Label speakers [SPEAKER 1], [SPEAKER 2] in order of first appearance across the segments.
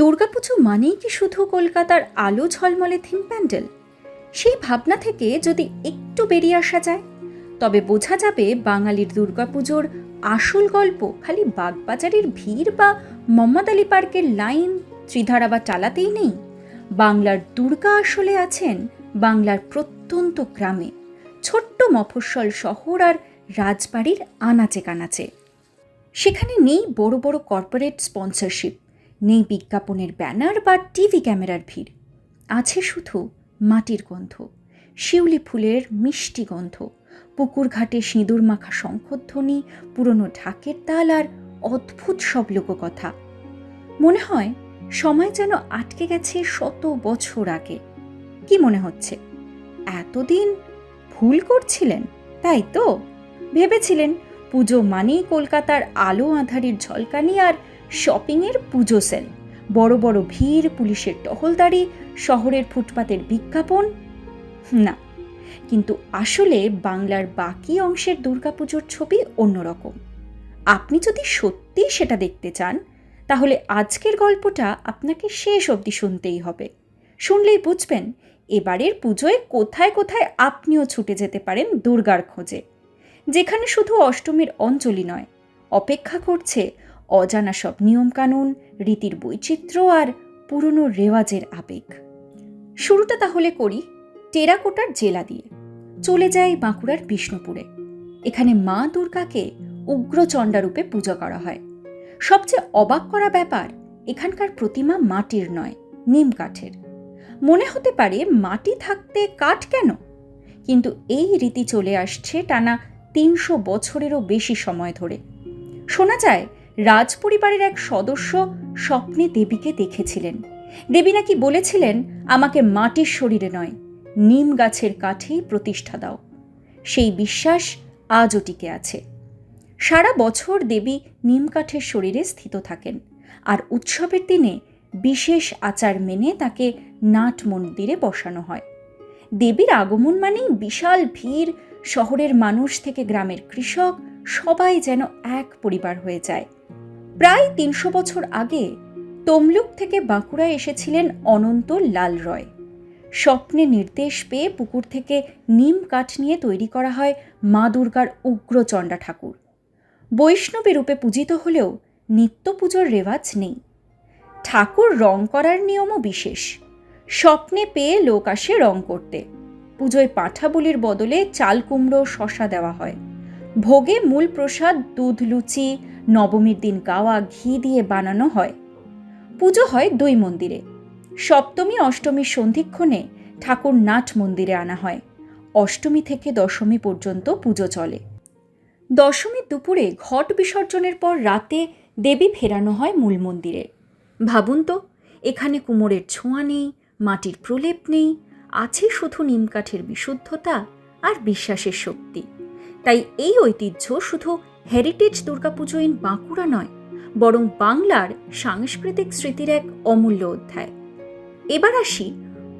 [SPEAKER 1] দুর্গাপুজো মানেই কি শুধু কলকাতার আলো ঝলমলে থিম প্যান্ডেল? সেই ভাবনা থেকে যদি একটু বেরিয়ে আসা যায়, তবে বোঝা যাবে বাঙালির দুর্গাপুজোর আসল গল্প খালি বাগবাজারের ভিড় বা মোহাম্মদ আলী পার্কের লাইন, ত্রিধারা বা টালাতেই নেই। বাংলার দুর্গা আসলে আছেন বাংলার প্রত্যন্ত গ্রামে, ছোট্ট মফস্বল শহর আর রাজবাড়ির আনাচে কানাচে। সেখানে নেই বড় বড় কর্পোরেট স্পন্সরশিপ। নেই বিজ্ঞাপনের ব্যানার বা টিভি ক্যামেরার ভিড়। আছে শুধু মাটির গন্ধ, শিউলি ফুলের মিষ্টি গন্ধ, পুকুর ঘাটে সিঁদুর মাখা শঙ্খধ্বনি, পুরনো ঢাকের তাল আর অদ্ভুত সব লোককথা। মনে হয় সময় যেন আটকে গেছে শত বছর আগে। কি মনে হচ্ছে? এতদিন ভুল করছিলেন, তাই তো? ভেবেছিলেন পুজো মানেই কলকাতার আলো আঁধারির ঝলকানি আর শপিংয়ের পুজো সেল। বড় বড় ভিড়, পুলিশের টহলদারি, শহরের ফুটপাতের বিজ্ঞাপন। না, কিন্তু আসলে বাংলার বাকি অংশের দুর্গাপুজোর ছবি অন্যরকম। আপনি যদি সত্যি সেটা দেখতে চান, তাহলে আজকের গল্পটা আপনাকে শেষ অবধি শুনতেই হবে। শুনলেই বুঝবেন, এবারের পুজোয় কোথায় কোথায় আপনিও ছুটে যেতে পারেন দুর্গার খোঁজে। যেখানে শুধু অষ্টমীর অঞ্জলি নয়, অপেক্ষা করছে অজানা সব নিয়মকানুন, রীতির বৈচিত্র্য আর পুরনো রেওয়াজের আবেগ। শুরুটা তাহলে করি টেরাকোটার জেলা দিয়ে। চলে যায় বাঁকুড়ার বিষ্ণুপুরে। এখানে মা দুর্গাকে উগ্রচণ্ডা রূপে পূজা করা হয়। সবচেয়ে অবাক করা ব্যাপার, এখানকার প্রতিমা মাটির নয়, নিম কাঠের। মনে হতে পারে মাটি থাকতে কাঠ কেন? কিন্তু এই রীতি চলে আসছে টানা তিনশো বছরেরও বেশি সময় ধরে। শোনা যায় রাজপরিবারের এক সদস্য স্বপ্নে দেবীকে দেখেছিলেন। দেবী নাকি বলেছিলেন, আমাকে মাটির শরীরে নয়, নিম গাছের কাঠেই প্রতিষ্ঠা দাও। সেই বিশ্বাস আজও টিকে আছে। সারা বছর দেবী নিম কাঠের শরীরে স্থিত থাকেন আর উৎসবের দিনে বিশেষ আচার মেনে তাকে নাট মন্দিরে বসানো হয়। দেবীর আগমন মানেই বিশাল ভিড়, শহরের মানুষ থেকে গ্রামের কৃষক, সবাই যেন এক পরিবার হয়ে যায়। প্রায় তিনশো বছর আগে তমলুক থেকে বাঁকুড়ায় এসেছিলেন অনন্ত লাল রয়। স্বপ্নে নির্দেশ পেয়ে পুকুর থেকে নিম কাঠ নিয়ে তৈরি করা হয় মা দুর্গার উগ্রচণ্ডা ঠাকুর। বৈষ্ণবী রূপে পূজিত হলেও নিত্য পুজোর রেওয়াজ নেই। ঠাকুর রং করার নিয়মও বিশেষ। স্বপ্নে পেয়ে লোক আসে রং করতে। পুজোয় পাঁঠা বলির বদলে চাল কুমড়ো, শশা দেওয়া হয়। ভোগে মূল প্রসাদ, দুধ, লুচি নবমীর দিন গাওয়া ঘি দিয়ে বানানো হয়। পুজো হয় দুই মন্দিরে। সপ্তমী, অষ্টমীর সন্ধিক্ষণে ঠাকুর নাট মন্দিরে আনা হয়। অষ্টমী থেকে দশমী পর্যন্ত পুজো চলে। দশমীর দুপুরে ঘট বিসর্জনের পর রাতে দেবী ফেরানো হয় মূল মন্দিরে। ভাবুন তো, এখানে কুমোরের ছোঁয়া নেই, মাটির প্রলেপ নেই, আছে শুধু নিমকাঠের বিশুদ্ধতা আর বিশ্বাসের শক্তি। তাই এই ঐতিহ্য শুধু হেরিটেজ দুর্গাপুজো ইন বাঁকুড়া নয়, বরং বাংলার সাংস্কৃতিক স্মৃতির এক অমূল্য অধ্যায়। এবার আসি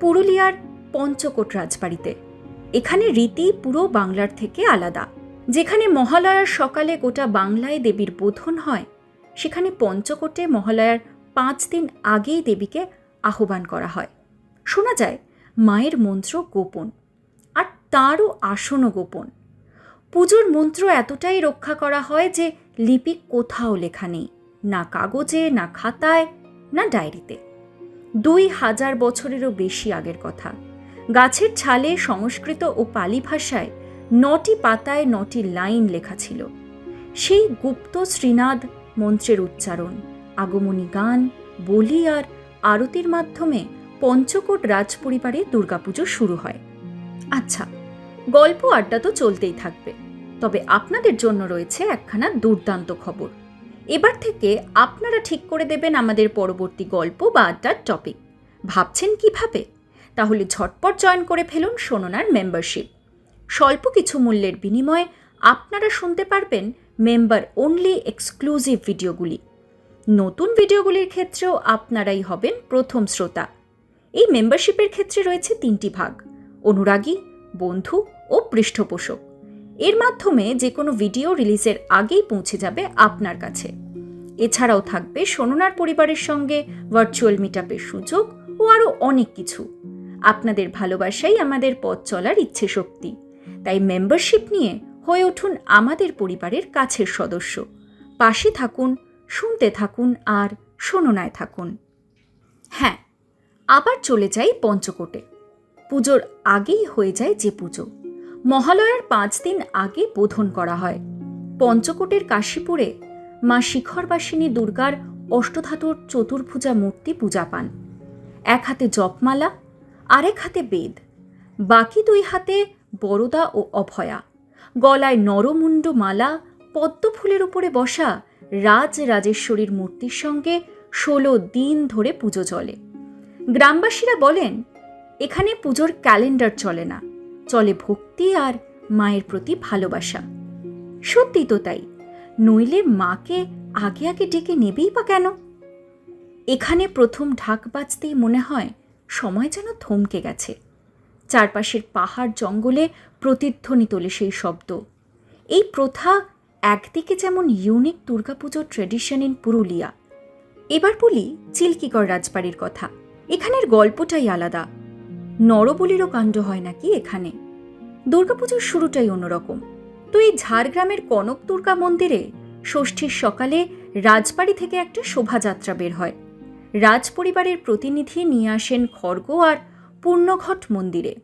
[SPEAKER 1] পুরুলিয়ার পঞ্চকোট রাজবাড়িতে। এখানে রীতি পুরো বাংলার থেকে আলাদা। যেখানে মহালয়ার সকালে গোটা বাংলায় দেবীর বোধন হয়, সেখানে পঞ্চকোটে মহালয়ার পাঁচ দিন আগেই দেবীকে আহ্বান করা হয়। শোনা যায়, মায়ের মন্ত্র গোপন, আর তারও আসনও গোপন। পুজোর মন্ত্র এতটাই রক্ষা করা হয় যে লিপি কোথাও লেখা নেই, না কাগজে, না খাতায়, না ডায়েরিতে। দুই হাজার বছরেরও বেশি আগের কথা। গাছের ছালে সংস্কৃত ও পালি ভাষায় নটি পাতায় নটি লাইন লেখা ছিল। সেই গুপ্ত শ্রীনাদ মন্ত্রের উচ্চারণ, আগমনী গান, বলি আর আরতির মাধ্যমে পঞ্চকোট রাজপরিবারে দুর্গাপুজো শুরু হয়। আচ্ছা গল্প আড্ডা তো চলতেই থাকবে। তবে আপনাদের জন্য রয়েছে একখানা দুর্দান্ত খবর। এবার থেকে আপনারা ঠিক করে দেবেন আমাদের পরবর্তী গল্প বা আড্ডার টপিক ভাবছেন কীভাবে? তাহলে ঝটপট জয়েন করে ফেলুন সোননার মেম্বারশিপ স্বল্প কিছু মূল্যের বিনিময়ে আপনারা শুনতে পারবেন মেম্বার অনলি এক্সক্লুসিভ ভিডিওগুলি নতুন ভিডিওগুলির ক্ষেত্রেও আপনারাই হবেন প্রথম শ্রোতা। এই মেম্বারশিপের ক্ষেত্রে রয়েছে তিনটি ভাগ। অনুরাগী, বন্ধু ও পৃষ্ঠপোষক। এর মাধ্যমে যে কোনো ভিডিও রিলিজের আগেই পৌঁছে যাবে আপনার কাছে। এছাড়াও থাকবে সোননার পরিবারের সঙ্গে ভার্চুয়াল মিটআপের সুযোগ ও আরও অনেক কিছু। আপনাদের ভালোবাসাই আমাদের পথ চলার ইচ্ছে শক্তি তাই মেম্বারশিপ নিয়ে হয়ে উঠুন আমাদের পরিবারের কাছের সদস্য। পাশে থাকুন, শুনতে থাকুন আর শোননায় থাকুন। হ্যাঁ আবার চলে যাই পঞ্চকোটে। পুজোর আগেই হয়ে যায় যে পুজো। মহালয়ার পাঁচ দিন আগে বোধন করা হয়। পঞ্চকোটের কাশীপুরে মা শিখরবাসিনী দুর্গার অষ্টধাতুর চতুর্ভুজা মূর্তি পূজা পান। এক হাতে জপমালা, আরেক হাতে বেদ, বাকি দুই হাতে বরদা ও অভয়া। গলায় নরমুণ্ড মালা পদ্ম ফুলের উপরে বসা রাজ রাজেশ্বরীর মূর্তির সঙ্গে ষোলো দিন ধরে পুজো চলে। গ্রামবাসীরা বলেন, এখানে পুজোর ক্যালেন্ডার চলে না। চলে ভক্তি আর মায়ের প্রতি ভালোবাসা। সত্যি তো তাই। নইলে মাকে আগে আগে ডেকে নেবেই বা কেন? এখানে প্রথম ঢাক বাজতেই মনে হয় সময় যেন থমকে গেছে। চারপাশের পাহাড় জঙ্গলে প্রতিধ্বনি তোলে সেই শব্দ। এই প্রথা একদিকে যেমন ইউনিক দুর্গাপুজোর ট্রেডিশন ইন পুরুলিয়া। এবার বলি চিল্কিগড় রাজবাড়ির কথা। এখানের গল্পটাই আলাদা। নরবলিরও কাণ্ড হয় নাকি এখানে? দুর্গাপুজোর শুরুটাই অন্যরকম। তো এই ঝাড়গ্রামের কনক দুর্গা মন্দিরে ষষ্ঠীর সকালে রাজবাড়ি থেকে একটা শোভাযাত্রা বের হয়। রাজ পরিবারের প্রতিনিধি নিয়ে আসেন খড়গ আর পূর্ণঘট মন্দিরে।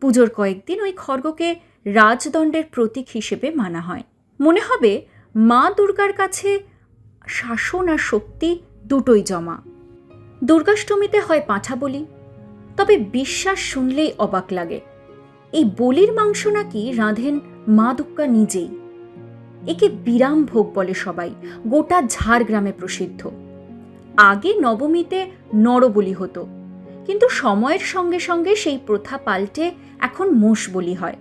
[SPEAKER 1] পুজোর কয়েকদিন ওই খড়গকে রাজদণ্ডের প্রতীক হিসেবে মানা হয়। মনে হবে মা দুর্গার কাছে শাসন আর শক্তি দুটোই জমা। দুর্গাষ্টমীতে হয় পাঁঠা বলি তবে বিশ্বাস শুনলেই অবাক লাগে। এই বলির মাংস নাকি রাঁধেন মা দুক্কা নিজেই। একে বিরাম ভোগ বলে সবাই, গোটা ঝাড়গ্রামে প্রসিদ্ধ। আগে নবমীতে নরবলি হতো, কিন্তু সময়ের সঙ্গে সঙ্গে সেই প্রথা পাল্টে এখন মোষ বলি হয়।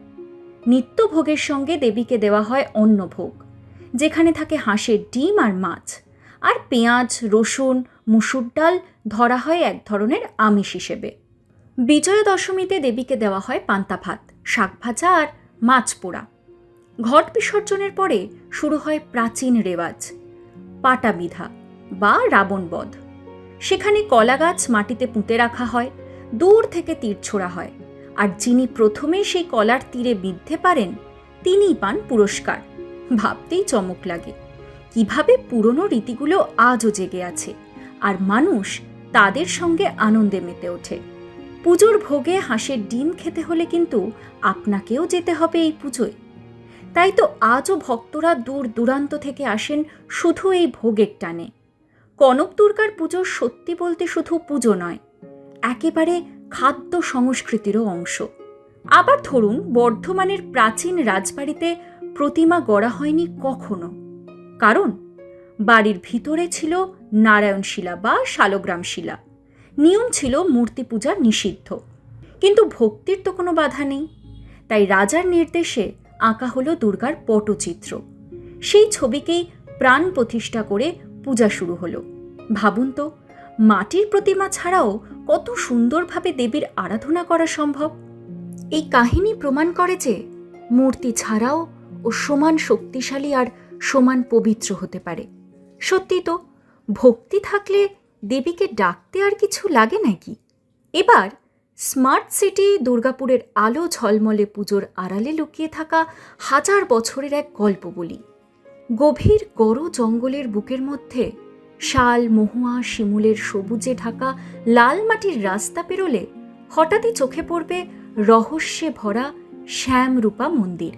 [SPEAKER 1] নিত্য ভোগের সঙ্গে দেবীকে দেওয়া হয় অন্য ভোগ, যেখানে থাকে হাঁসের ডিম আর মাছ, আর পেঁয়াজ, রসুন, মুসুর ডাল ধরা হয় এক ধরনের আমিষ হিসেবে। বিজয়া দশমীতে দেবীকে দেওয়া হয় পান্তা ভাত, শাক ভাজা আর মাছ পোড়া। ঘট বিসর্জনের পরে শুরু হয় প্রাচীন রেওয়াজ পাটা বিধা বা রাবণ বধ। সেখানে কলা গাছ মাটিতে পুঁতে রাখা হয়, দূর থেকে তীর ছোড়া হয় আর যিনি প্রথমে সেই কলার তীরে বিদ্ধে পারেন, তিনিই পান পুরস্কার। ভাবতেই চমক লাগে, কীভাবে পুরনো রীতিগুলো আজও জেগে আছে আর মানুষ তাদের সঙ্গে আনন্দে মেতে ওঠে। পুজোর ভোগে হাঁসের ডিম খেতে হলে কিন্তু আপনাকেও যেতে হবে এই পুজোয়। তাই তো আজও ভক্তরা দূর দূরান্ত থেকে আসেন শুধু এই ভোগের টানে। কনক দুর্গার পুজো সত্যি বলতে শুধু পুজো নয়, একেবারে খাদ্য সংস্কৃতিরও অংশ। আবার ধরুন, বর্ধমানের প্রাচীন রাজবাড়িতে প্রতিমা গড়া হয়নি কখনো। কারণ, বাড়ির ভিতরে ছিল নারায়ণ শিলা বা শালগ্রাম শিলা নিয়ম ছিল মূর্তি পূজা নিষিদ্ধ। কিন্তু ভক্তির তো কোনো বাধা নেই। তাই রাজার নির্দেশে আঁকা হলো দুর্গার পটচিত্র। সেই ছবিকেই প্রাণ প্রতিষ্ঠা করে পূজা শুরু হলো। ভাবুন তো, মাটির প্রতিমা ছাড়াও কত সুন্দরভাবে দেবীর আরাধনা করা সম্ভব। এই কাহিনী প্রমাণ করে যে মূর্তি ছাড়াও ও সমান শক্তিশালী আর সমান পবিত্র হতে পারে। সত্যি তো, ভক্তি থাকলে দেবীকে ডাকতে আর কিছু লাগে নাকি? এবার স্মার্ট সিটি দুর্গাপুরের আলো ঝলমলে পুজোর আড়ালে লুকিয়ে থাকা হাজার বছরের এক গল্প বলি। গভীর গড় জঙ্গলের বুকের মধ্যে শাল, মহুয়া, শিমুলের সবুজে ঢাকা, লাল মাটির রাস্তা পেরোলে হঠাৎই চোখে পড়বে রহস্যে ভরা শ্যামরূপা মন্দির।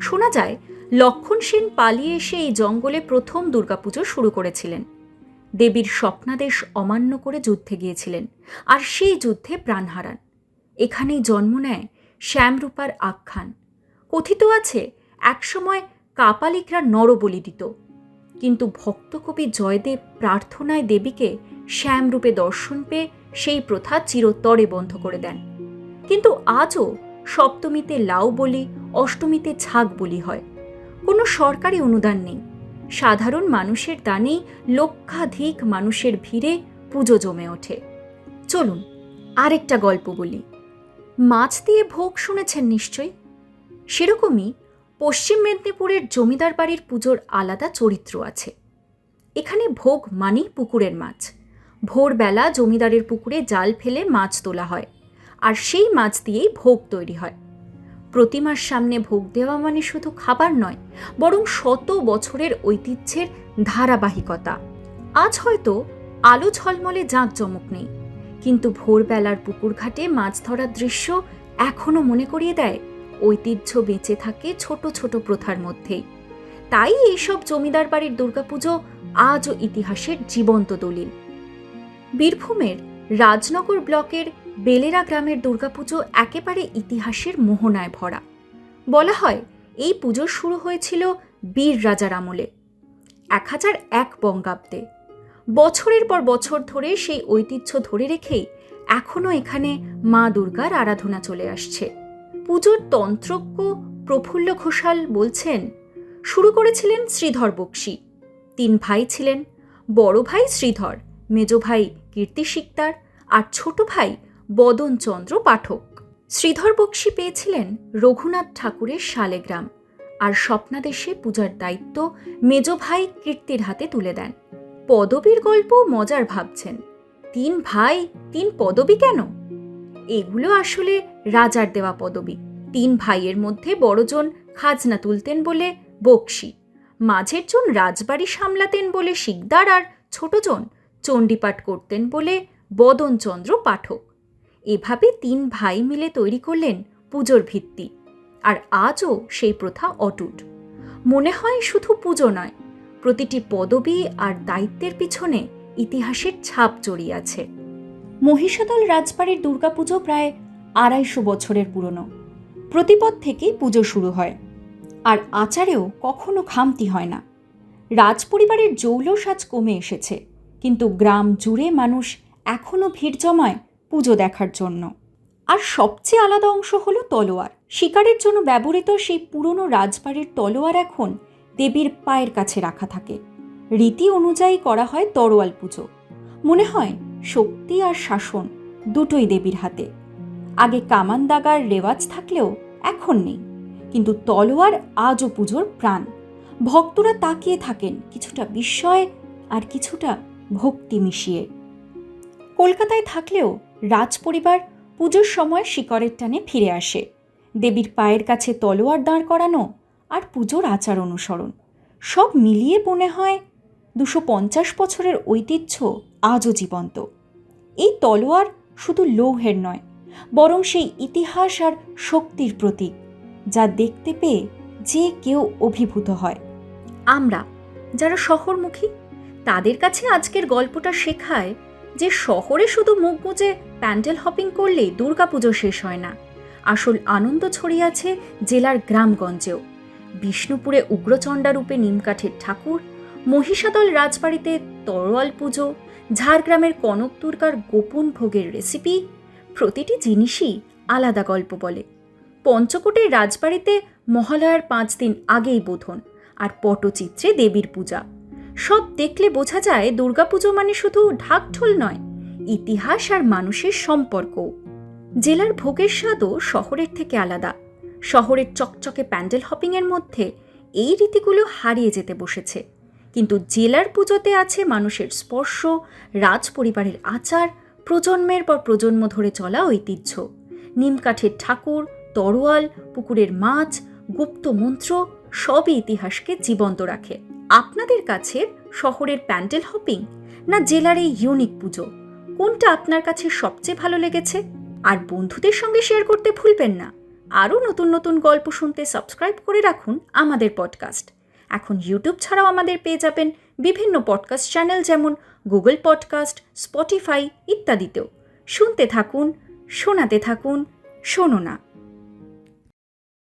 [SPEAKER 1] শোনা যায় লক্ষণ সেন পালিয়ে এসে এই জঙ্গলে প্রথম দুর্গাপুজো শুরু করেছিলেন। দেবীর স্বপ্নাদেশ অমান্য করে যুদ্ধে গিয়েছিলেন, আর সেই যুদ্ধে প্রাণ হারান। এখানেই জন্ম নেয় শ্যামরূপার আখ্যান। কথিত আছে, একসময় কাপালিকরা নরবলি দিত কিন্তু ভক্তকবি জয়দেব প্রার্থনায় দেবীকে শ্যামরূপে দর্শন পেয়ে সেই প্রথা চিরতরে বন্ধ করে দেন। কিন্তু আজও সপ্তমীতে লাউ বলি, অষ্টমীতে ছাগ বলি হয়। কোনো সরকারি অনুদান নেই। সাধারণ মানুষের দানেই লক্ষাধিক মানুষের ভিড়ে পুজো জমে ওঠে। চলুন, আরেকটা গল্প বলি। মাছ দিয়ে ভোগ শুনেছেন নিশ্চয়ই? সেরকমই পশ্চিম মেদিনীপুরের জমিদার বাড়ির পুজোর আলাদা চরিত্র আছে। এখানে ভোগ মানেই পুকুরের মাছ। ভোরবেলা জমিদারের পুকুরে জাল ফেলে মাছ তোলা হয়। আর সেই মাছ দিয়েই ভোগ তৈরি হয়। প্রতিমার সামনে ভোগ দেওয়া মানে শুধু খাবার নয়, বরং শত বছরের ঐতিহ্যের ধারাবাহিকতা। আজ হয়তো আলো ঝলমলে জাঁকজমক নেই, কিন্তু ভোরবেলার পুকুর ঘাটে মাছ ধরার দৃশ্য এখনও মনে করিয়ে দেয়, ঐতিহ্য বেঁচে থাকে ছোট ছোট প্রথার মধ্যেই তাই এইসব জমিদার বাড়ির দুর্গাপুজো আজও ইতিহাসের জীবন্ত দলিল। বীরভূমের রাজনগর ব্লকের বেলেরা গ্রামের দুর্গাপুজো একেবারে ইতিহাসের মোহনায় ভরা। বলা হয়, এই পুজো শুরু হয়েছিল বীর রাজার আমলে, এক হাজার এক বঙ্গাব্দে। বছরের পর বছর ধরে সেই ঐতিহ্য ধরে রেখেই এখনও এখানে মা দুর্গার আরাধনা চলে আসছে। পুজোর তন্ত্রজ্ঞ প্রফুল্ল ঘোষাল বলছেন, শুরু করেছিলেন শ্রীধর বক্সী। তিন ভাই ছিলেন, বড় ভাই শ্রীধর, মেজ ভাই কীর্তি শিকদার আর ছোট ভাই বদনচন্দ্র পাঠক। শ্রীধর বক্সী পেয়েছিলেন রঘুনাথ ঠাকুরের শালেগ্রাম আর স্বপ্নাদেশে পূজার দায়িত্ব মেজ ভাই কীর্তির হাতে তুলে দেন। পদবীর গল্প মজার ভাবছেন। তিন ভাই, তিন পদবী কেন? এগুলো আসলে রাজার দেওয়া পদবী। তিন ভাইয়ের মধ্যে বড়জন খাজনা তুলতেন বলে বক্সি, মাঝের জন রাজবাড়ি সামলাতেন বলে শিকদার আর ছোটজন চণ্ডীপাঠ করতেন বলে বদনচন্দ্র পাঠক। এভাবে তিন ভাই মিলে তৈরি করলেন পুজোর ভিত্তি, আর আজও সেই প্রথা অটুট। মনে হয় শুধু পুজো নয়, প্রতিটি পদবী আর দায়িত্বের পিছনে ইতিহাসের ছাপ জড়িয়ে আছে। মহিষাদল রাজবাড়ির দুর্গাপুজো প্রায় আড়াইশো বছরের পুরনো। প্রতিপদ থেকেই পুজো শুরু হয়, আর আচারেও কখনো খামতি হয় না। রাজপরিবারের জৌলস আজ কমে এসেছে, কিন্তু গ্রাম জুড়ে মানুষ এখনও ভিড় জমায় পুজো দেখার জন্য। আর সবচেয়ে আলাদা অংশ হলো তলোয়ার। শিকারের জন্য ব্যবহৃত সেই পুরনো রাজবাড়ির তলোয়ার এখন দেবীর পায়ের কাছে রাখা থাকে। রীতি অনুযায়ী করা হয় তরোয়াল পুজো। মনে হয় শক্তি আর শাসন দুটোই দেবীর হাতে। আগে কামান দাগার রেওয়াজ থাকলেও এখন নেই। কিন্তু তলোয়ার আজও পুজোর প্রাণ। ভক্তরা তাকিয়ে থাকেন কিছুটা বিস্ময় আর কিছুটা ভক্তি মিশিয়ে। কলকাতায় থাকলেও রাজপরিবার পুজোর সময় শিকরের টানে ফিরে আসে। দেবীর পায়ের কাছে তলোয়ার দাঁড় করানো আর পুজোর আচার অনুসরণ। সব মিলিয়ে মনে হয় দুশো পঞ্চাশ বছরের ঐতিহ্য আজও জীবন্ত। এই তলোয়ার শুধু লৌহের নয়, বরং সেই ইতিহাস আর শক্তির প্রতীক, যা দেখতে পেয়ে যে কেউ অভিভূত হয়। আমরা যারা শহরমুখী, তাদের কাছে আজকের গল্পটা শেখায় যে শহরে শুধু মুখ গুঁজে প্যান্ডেল হপিং করলে দুর্গাপুজো শেষ হয় না। আসল আনন্দ ছড়িয়ে আছে জেলার গ্রামগঞ্জেও। বিষ্ণুপুরে উগ্রচণ্ডা রূপে নিমকাঠের ঠাকুর, মহিষাদল রাজবাড়িতে তরোয়াল পুজো, ঝাড়গ্রামের কনক দুর্গার গোপন ভোগের রেসিপি প্রতিটি জিনিসই আলাদা গল্প বলে। পঞ্চকোটের রাজবাড়িতে মহালয়ার পাঁচ দিন আগেই বোধন আর পটচিত্রে দেবীর পূজা। সব দেখলে বোঝা যায় দুর্গাপুজো মানে শুধু ঢাকঢোল নয় ইতিহাস আর মানুষের সম্পর্ক। জেলার ভোগের স্বাদও শহরের থেকে আলাদা। শহরের চকচকে প্যান্ডেল হপিংয়ের মধ্যে এই রীতিগুলো হারিয়ে যেতে বসেছে। কিন্তু জেলার পুজোতে আছে মানুষের স্পর্শ, রাজ পরিবারের আচার, প্রজন্মের পর প্রজন্ম ধরে চলা ঐতিহ্য। নিমকাঠের ঠাকুর, তরোয়াল, পুকুরের মাছ, গুপ্ত মন্ত্র সবই ইতিহাসকে জীবন্ত রাখে। আপনাদের কাছে শহরের প্যান্ডেল হপিং না জেলার এই ইউনিক পুজো? কোনটা আপনার কাছে সবচেয়ে ভালো লেগেছে? আর বন্ধুদের সঙ্গে শেয়ার করতে ভুলবেন না। আরও নতুন নতুন গল্প শুনতে সাবস্ক্রাইব করে রাখুন আমাদের পডকাস্ট এখন ইউটিউব ছাড়াও আমাদের পেয়ে যাবেন বিভিন্ন পডকাস্ট চ্যানেল যেমন গুগল পডকাস্ট স্পটিফাই ইত্যাদিতেও। শুনতে থাকুন, শোনাতে থাকুন, শোনো না।